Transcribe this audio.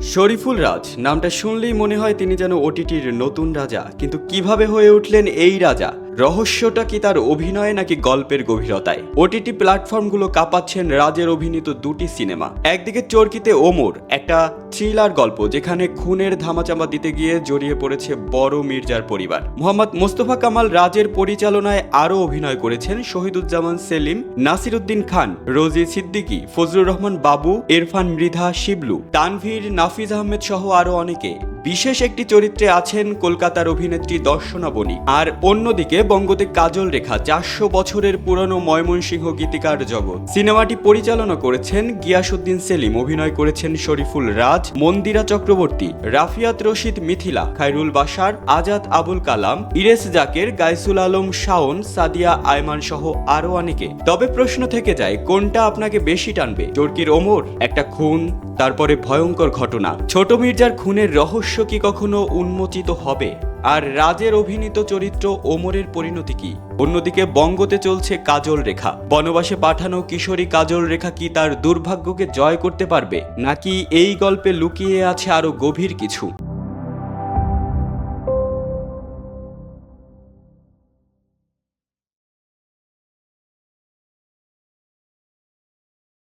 শরীফুল রাজ, নামটা শুনলেই মনে হয় তিনি যেন ওটিটির নতুন রাজা, কিন্তু কীভাবে হয়ে উঠলেন এই রাজা? রহস্যটা কি তার অভিনয়ে নাকি গল্পের গভীরতায়? ওটিটি প্ল্যাটফর্মগুলো কাঁপাচ্ছেন রাজের অভিনীত দুটি সিনেমা। একদিকে চর্কিতে ওমর, একটা থ্রিলার গল্প, যেখানে খুনের ধামাচামা দিতে গিয়ে জড়িয়ে পড়েছে বড় মির্জার পরিবার। মোহাম্মদ মোস্তফা কামাল রাজের পরিচালনায় আরও অভিনয় করেছেন শহীদুজ্জামান সেলিম, নাসিরুদ্দিন খান, রোজি সিদ্দিকী, ফজলুর রহমান বাবু, ইরফান মৃধা শিবলু, তানভীর, নাফিজ আহমেদ সহ আরও অনেকে। বিশেষ একটি চরিত্রে আছেন কলকাতার অভিনেত্রী দর্শনা বণিক আর অন্যদিকে বঙ্গতে কাজল রেখা, চারশো বছরের পুরনো ময়মনসিংহ গীতিকার জগৎ। সিনেমাটি পরিচালনা করেছেন গিয়াসুদ্দিন সেলিম, অভিনয় করেছেন শরীফুল রাজ মন্দিরা চক্রবর্তী, রাফিয়াত রশিদ মিথিলা, খায়রুল বাসার আজাদ আবুল কালাম, ইরেস জাকের গাইসুল আলম শাওন, সাদিয়া আয়মান সহ আরও অনেকে। তবে প্রশ্ন থেকে যায়, কোনটা আপনাকে বেশি টানবে? চর্কির ওমর, একটা খুন, তারপরে ভয়ঙ্কর ঘটনা। ছোট মির্জার খুনের রহস্য কি কখনো উন্মোচিত হবে? আর রাজের অভিনীত চরিত্র ওমরের পরিণতি কি? অন্যদিকে বঙ্গতে চলছে কাজল রেখা। বনবাসে পাঠানো কিশোরী কাজল রেখা কি তার দুর্ভাগ্যকে জয় করতে পারবে? নাকি এই গল্পে লুকিয়ে আছে আরও গভীর কিছু?